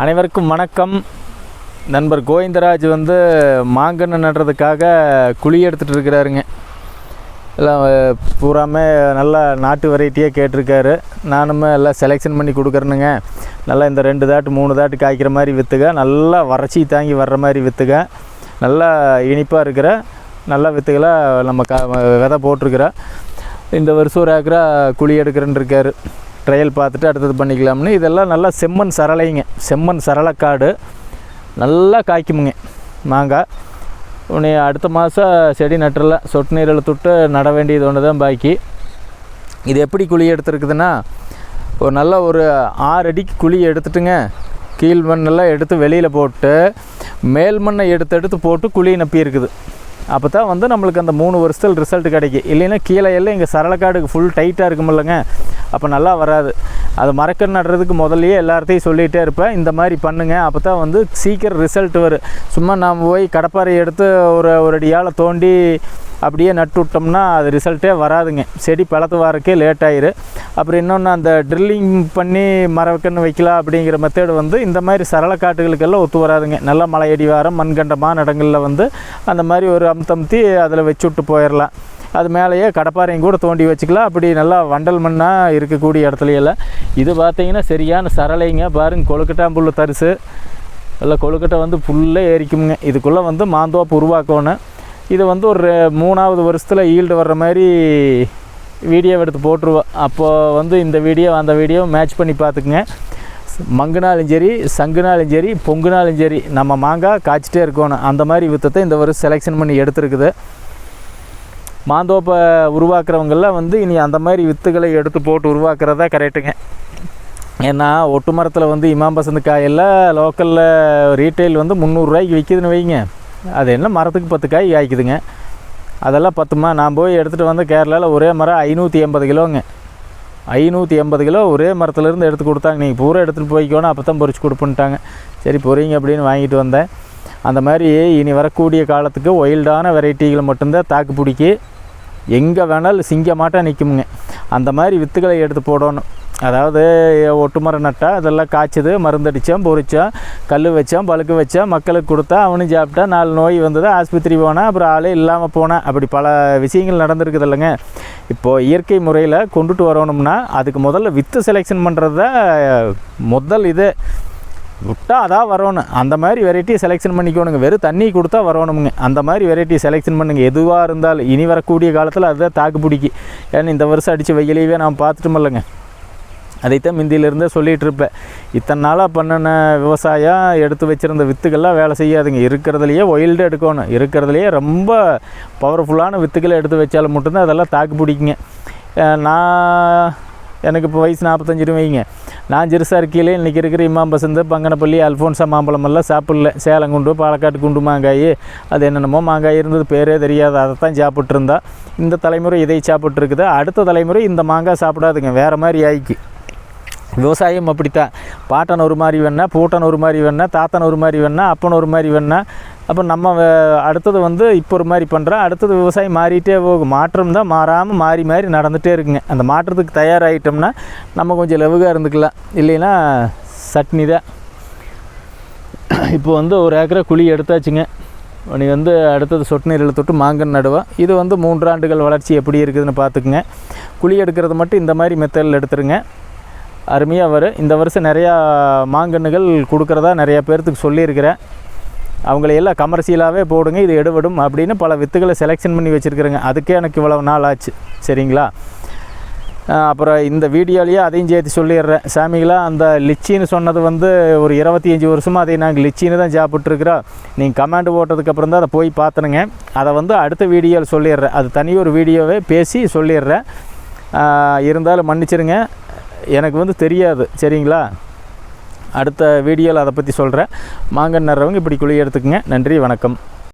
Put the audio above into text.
அனைவருக்கும் வணக்கம். நண்பர் கோவிந்தராஜ் வந்து மாங்கன்று நடுறதுக்காக குழி எடுத்துகிட்டு இருக்கிறாருங்க. எல்லாம் பூராமே நல்லா நாட்டு வெரைட்டியாக கேட்டிருக்காரு. நானுமே எல்லாம் செலெக்ஷன் பண்ணி கொடுக்குறேனுங்க. நல்லா இந்த ரெண்டு தாட்டு மூணு தாட்டு காய்க்கிற மாதிரி விற்றுக நல்லா வறட்சி தாங்கி வர்ற மாதிரி விற்றுக நல்லா இனிப்பாக இருக்கிற நல்ல வித்துகளை நம்ம க விதை போட்டிருக்கிறோம் இந்த வருஷம் ஒரு ஏக்கரா குழி எடுக்கிறேன்னு இருக்காரு. ட்ரையல் பார்த்துட்டு அடுத்தது பண்ணிக்கலாம்னு. இதெல்லாம் நல்லா செம்மண் சரளைங்க. செம்மண் சரளக்காடு. நல்லா காய்க்குமுங்க. மாங்காய் உன்னை அடுத்த மாதம் செடி நட்டுறலாம் சொட்டு நீரில் தொட்டு நட வேண்டியது ஒன்று தான் பாக்கி. இது எப்படி குழி எடுத்துருக்குதுன்னா ஒரு நல்ல ஒரு ஆறு அடிக்கு குழி எடுத்துட்டுங்க கீழ் மண்ணெல்லாம் எடுத்து வெளியில் போட்டு மேல் மண்ணை எடுத்து எடுத்து போட்டு குழி நப்பியிருக்குது. அப்போ தான் வந்து நம்மளுக்கு அந்த மூணு வருஷத்தில் ரிசல்ட் கிடைக்கும். இல்லைன்னா கீழே எல்லாம் இங்கே சரளக்காடுக்கு ஃபுல் டைட்டாக இருக்குமில்லங்க. அப்போ நல்லா வராது. அது மரக்கன்று நடுறதுக்கு முதல்லையே எல்லார்த்தையும் சொல்லிகிட்டே இருப்பேன். இந்த மாதிரி பண்ணுங்க. அப்போ தான் வந்து சீக்கிரம் ரிசல்ட் வரும். சும்மா நாம் போய் கடப்பாறை எடுத்து ஒரு ஒரு அடியால் தோண்டி அப்படியே நட்டு விட்டோம்னா அது ரிசல்ட்டே வராதுங்க. செடி பழத்து வரக்கே லேட் ஆயிரு. அப்புறம் இன்னொன்று அந்த ட்ரில்லிங் பண்ணி மரக்கன்று வைக்கலாம் அப்படிங்கிற மெத்தேடு வந்து இந்த மாதிரி சரள காட்டுகளுக்கெல்லாம் ஒத்து வராதுங்க. நல்ல மலையடி வாரம் மண்கண்டமான இடங்களில் வந்து அந்த மாதிரி ஒரு அமுத்தமுத்தி அதில் வச்சு விட்டு போயிடலாம் அது மேலேயே கடப்பாறையும் கூட தோண்டி வச்சுக்கலாம். அப்படி நல்லா வண்டல் மண்ணாக இருக்கக்கூடிய இடத்துலையெல்லாம் இது பார்த்தீங்கன்னா சரியான சரளைங்க. பாருங்கள் கொழுக்கட்டாம்புள்ள தரிசு. நல்லா கொழுக்கட்டை வந்து ஃபுல்லாக ஏறிக்குமுங்க இதுக்குள்ளே வந்து மாந்தோப்பு உருவாக்கணும். இது வந்து ஒரு மூணாவது வருஷத்தில் ஈல்டு வர்ற மாதிரி வீடியோ எடுத்து போட்டுருவோம் அப்போது வந்து இந்த வீடியோ அந்த வீடியோ மேட்ச் பண்ணி பார்த்துக்குங்க மங்குனாலும் சரி சங்குனாலும் சரி பொங்குனாலும் சரி நம்ம மாங்காய் காய்ச்சிட்டே இருக்கணும். அந்த மாதிரி வித்தத்தை இந்த வருஷம் செலெக்ஷன் பண்ணி எடுத்துருக்குது. மாந்தோப்பை உருவாக்குறவங்கெல்லாம் வந்து இனி அந்த மாதிரி வித்துகளை எடுத்து போட்டு உருவாக்குறதா கரெக்டுங்க ஏன்னா ஒட்டு மரத்தில் வந்து இமாம் பசந்த் காயெல்லாம் லோக்கலில் ரீட்டைல் வந்து முந்நூறுரூவாய்க்கு விற்கிதுன்னு வைங்க. அது என்ன மரத்துக்கு பத்து காய் காய்க்குதுங்க. அதெல்லாம் பத்துமா? நான் போய் எடுத்துகிட்டு வந்து கேரளாவில் ஒரே மரம் ஐநூற்றி எண்பது கிலோங்க. ஐநூற்றி எண்பது கிலோ ஒரே மரத்துலேருந்து எடுத்து கொடுத்தாங்க. நீங்கள் பூரா எடுத்துகிட்டு போய்க்கோணும் அப்போ தான் பொறிச்சு கொடுப்புன்ட்டாங்க. சரி பொறிங்க அப்படின்னு வாங்கிட்டு வந்தேன். அந்த மாதிரி இனி வரக்கூடிய காலத்துக்கு ஒயில்டான வெரைட்டிகளை மட்டும்தான் தாக்கு பிடிக்கி எங்கே வேணாலும் சிங்கமாட்டம் நிற்குமுங்க அந்த மாதிரி வித்துக்களை எடுத்து போடணும். அதாவது ஒட்டு நட்டால் அதெல்லாம் காய்ச்சது மருந்தடித்தோம் பொறிச்சோம் கல் வச்சோம் பழுக்க வச்சோம் மக்களுக்கு கொடுத்தா அவனும் சாப்பிட்டா நாலு நோய் வந்தது ஆஸ்பத்திரி போனால் அப்புறம் ஆளே இல்லாமல் போனேன் அப்படி பல விஷயங்கள் நடந்திருக்குது இல்லைங்க. இப்போது இயற்கை முறையில் கொண்டுட்டு வரணும்னா அதுக்கு முதல்ல வித்து செலெக்ஷன் பண்ணுறது தான் முதல் இது. விட்டா அதான் வரணும். அந்த மாதிரி வெரைட்டி செலெக்ஷன் பண்ணிக்கோணுங்க. வெறும் தண்ணி கொடுத்தா வரணுமுங்க. அந்த மாதிரி வெரைட்டி செலெக்ஷன் பண்ணுங்க. எதுவாக இருந்தாலும் இனி வரக்கூடிய காலத்தில் அதுதான் தாக்கு பிடிக்கி. ஏன்னா இந்த வருஷம் அடித்த வெயிலையவே நான் பார்த்துட்டோமில்லங்க அதைத்தான் முந்தியிலிருந்தே சொல்லிகிட்டு இருப்பேன். இத்தனை நாளாக பண்ணின விவசாயம் எடுத்து வச்சுருந்த வித்துக்கள்லாம் வேலை செய்யாதுங்க. இருக்கிறதுலையே ஒயில்டு எடுக்கணும். இருக்கிறதுலையே ரொம்ப பவர்ஃபுல்லான வித்துக்களை எடுத்து வச்சாலும் மட்டும்தான் அதெல்லாம் தாக்கு பிடிக்குங்க. நான் எனக்கு இப்போ வயசு நாற்பத்தஞ்சு வைங்க. நான் ஜெருசா இருக்கையிலே இன்றைக்கி இருக்கிற இமாம் பசந்து பங்கனப்பள்ளி அல்ஃபோன்ஸா மாம்பழம் எல்லாம் சாப்பிடல. சேலங்குண்டு பாலக்காட்டு குண்டு மாங்காய். அது என்னென்னமோ மாங்காய் இருந்தது பேரே தெரியாது. அதை தான் சாப்பிட்ருந்தா இந்த தலைமுறை இதை சாப்பிட்ருக்குது அடுத்த தலைமுறை இந்த மாங்காய் சாப்பிடாதுங்க. வேறு மாதிரி ஆயிக்கு. விவசாயம் அப்படித்தான். பாட்டன் ஒரு மாதிரி வேணா பூட்டன் ஒரு மாதிரி வேணா தாத்தன் ஒரு மாதிரி வேணா அப்பன் ஒரு மாதிரி வேணா அப்போ நம்ம அடுத்தது வந்து இப்போ ஒரு மாதிரி பண்ணுறோம் அடுத்தது விவசாயம் மாறிட்டே போகும். மாற்றம் தான் மாறாமல் மாறி மாறி நடந்துகிட்டே இருக்குங்க. அந்த மாற்றத்துக்கு தயாராகிட்டோம்னா நம்ம கொஞ்சம் லெவுகாக இருந்துக்கலாம். இல்லைன்னா சட்னி தான். இப்போ வந்து ஒரு ஏக்கரை குழி எடுத்தாச்சுங்க. நீ வந்து அடுத்தது சொட்டு நீரில் தொட்டு மாங்கன் நடுவோம். இது வந்து மூன்றாண்டுகள் வளர்ச்சி எப்படி இருக்குதுன்னு பார்த்துக்குங்க. குழி எடுக்கிறது மட்டும் இந்த மாதிரி மெத்தடில் எடுத்துருங்க. அருமையாக வரும். இந்த வருஷம் நிறையா மாங்கன்னுகள் கொடுக்குறதா நிறையா பேர்த்துக்கு சொல்லியிருக்கிறேன். அவங்கள எல்லாம் கமர்ஷியலாகவே போடுங்க இது எடுபடும் அப்படின்னு பல வித்துகளை செலெக்ஷன் பண்ணி வச்சுருக்குறேங்க. அதுக்கே எனக்கு இவ்வளவு நாள் ஆச்சு. சரிங்களா? அப்புறம் இந்த வீடியோலேயே அதையும் சேர்த்து சொல்லிடுறேன். சாமிகளாக அந்த லிச்சின்னு சொன்னது வந்து ஒரு இருபத்தி அஞ்சு வருஷமாக அதை நாங்கள் லிச்சின்னு தான் சாப்பிட்ருக்குறோம் நீங்கள் கமாண்டு போட்டதுக்கப்புறம் தான் அதை போய் பார்த்தனுங்க. அதை வந்து அடுத்த வீடியோவில் சொல்லிடுறேன். அது தனி ஒரு வீடியோவே பேசி சொல்லிடுறேன். இருந்தாலும் மன்னிச்சிருங்க. எனக்கு வந்து தெரியாது. சரிங்களா? அடுத்த வீடியோவில் அதை பற்றி சொல்கிறேன் மாங்கன் நடுறவங்க இப்படி குழி எடுத்துக்கங்க. நன்றி வணக்கம்.